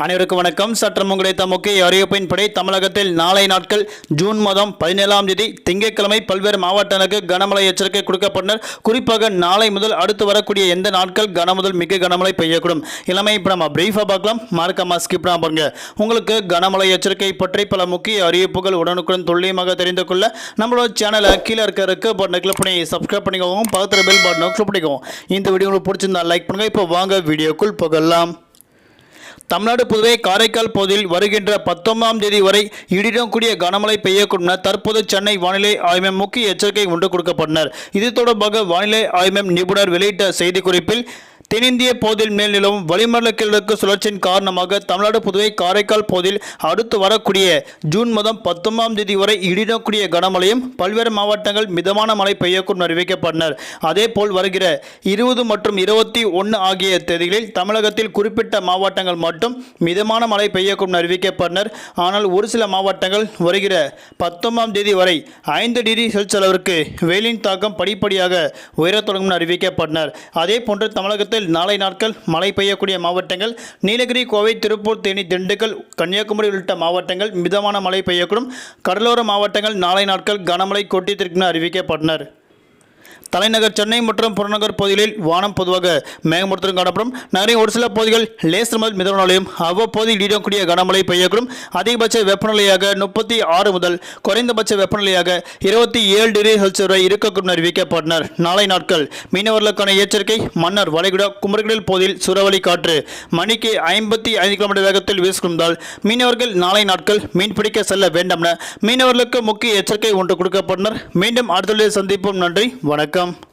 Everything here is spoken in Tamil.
அனைவருக்கும் வணக்கம். சற்றம் கிடைத்த முக்கிய அறிவிப்பின்படி தமிழகத்தில் நாளை நாட்கள் ஜூன் மாதம் பதினேழாம் தேதி திங்கட்கிழமை பல்வேறு மாவட்டங்களுக்கு கனமழை எச்சரிக்கை கொடுக்கப்பட்டனர். குறிப்பாக நாளை முதல் அடுத்து வரக்கூடிய எந்த நாட்கள் கனமுதல் மிக கனமழை பெய்யக்கூடும். இளமை இப்போ நம்ம பிரீஃபாக பார்க்கலாம். மார்க்கமா ஸ்கிப் பாருங்க. உங்களுக்கு கனமழை எச்சரிக்கை பற்றி பல முக்கிய அறிவிப்புகள் உடனுக்குடன் துல்லியமாக தெரிந்து கொள்ள நம்மளோட சேனலை கீழே இருக்கிறதுக்கு பட்டனை கிளிக் பண்ணி சப்ஸ்கிரைப் பண்ணிக்கோங்க. பக்கத்தில் பெல் பட்டனை கிளிக் பண்ணிக்கோங்க. இந்த வீடியோ உங்களுக்கு பிடிச்சிருந்தா லைக் பண்ணுங்க. இப்போ வாங்க வீடியோக்குள் போகலாம். தமிழ்நாடு புதுவை காரைக்கால் பகுதியில் வருகின்ற பத்தொன்பதாம் தேதி வரை இடியுடன் கூடிய கனமழை பெய்யக்கூடும். என தற்போது சென்னை வானிலை ஆய்வு முக்கிய எச்சரிக்கை ஒன்று கொடுக்கப்பட்டனர். இது தொடர்பாக வானிலை ஆய்வு நிபுணர் வெளியிட்ட செய்திக்குறிப்பில் தென்னிந்திய பகுதியில் மேல் நிலவும் வளிமண்டல கிழக்கு சுழற்சியின் காரணமாக தமிழ்நாடு புதுவை காரைக்கால் பகுதியில் அடுத்து வரக்கூடிய ஜூன் மாதம் பத்தொன்பதாம் தேதி வரை இடிடக்கூடிய கனமழையும் பல்வேறு மாவட்டங்கள் மிதமான மழை பெய்யக்கூடும் அறிவிக்கப்பட்டனர். அதேபோல் வருகிற இருபது மற்றும் இருபத்தி ஒன்று ஆகிய தேதிகளில் தமிழகத்தில் குறிப்பிட்ட மாவட்டங்கள் மட்டும் மிதமான மழை பெய்யக்கூடும் அறிவிக்கப்பட்டனர். ஆனால் ஒரு சில மாவட்டங்கள் வருகிற பத்தொன்பதாம் தேதி வரை ஐந்து டிகிரி செல்சியஸ் அளவிற்கு வெயிலின் தாக்கம் படிப்படியாக உயரத் தொடங்கும் அறிவிக்கப்பட்டனர். அதே போன்று தமிழகத்தில் நாளை நாட்கள் மழை பெய்யக்கூடிய மாவட்டங்கள் நீலகிரி கோவை திருப்பூர் தேனி திண்டுக்கல் கன்னியாகுமரி உள்ளிட்ட மாவட்டங்கள் மிதமான மழை பெய்யக்கூடும். கடலோர மாவட்டங்கள் நாளை நாட்கள் கனமழை கொட்டி என அறிவிக்கப்பட்டனர். தலைநகர் சென்னை மற்றும் புறநகர் பகுதிகளில் வானம் பொதுவாக மேகமூட்டத்துடன் காணப்படும். நகரின் ஒரு சில பகுதிகள் லேசர் முதல் மிதமலையும் அவ்வப்போது இடியக்கூடிய கனமழை பெய்யக்கூடும். அதிகபட்ச வெப்பநிலையாக முப்பத்தி ஆறு முதல் குறைந்தபட்ச வெப்பநிலையாக இருபத்தி ஏழு டிகிரி செல்சியஸ் வரை இருக்கக்கூடும் அறிவிக்கப்பட்டனர். நாளை நாட்கள் மீனவர்களுக்கான எச்சரிக்கை மன்னர் வளைகுடா குமரிகடல் பகுதியில் சூறாவளி காற்று மணிக்கு ஐம்பத்தி ஐந்து கிலோமீட்டர் வேகத்தில் வீசுகின்றால் மீனவர்கள் நாளை நாட்கள் மீன்பிடிக்க செல்ல வேண்டாம் என மீனவர்களுக்கு முக்கிய எச்சரிக்கை ஒன்று கொடுக்கப்பட்டனர். மீண்டும் அடுத்த சந்திப்போம். நன்றி வணக்கம். welcome.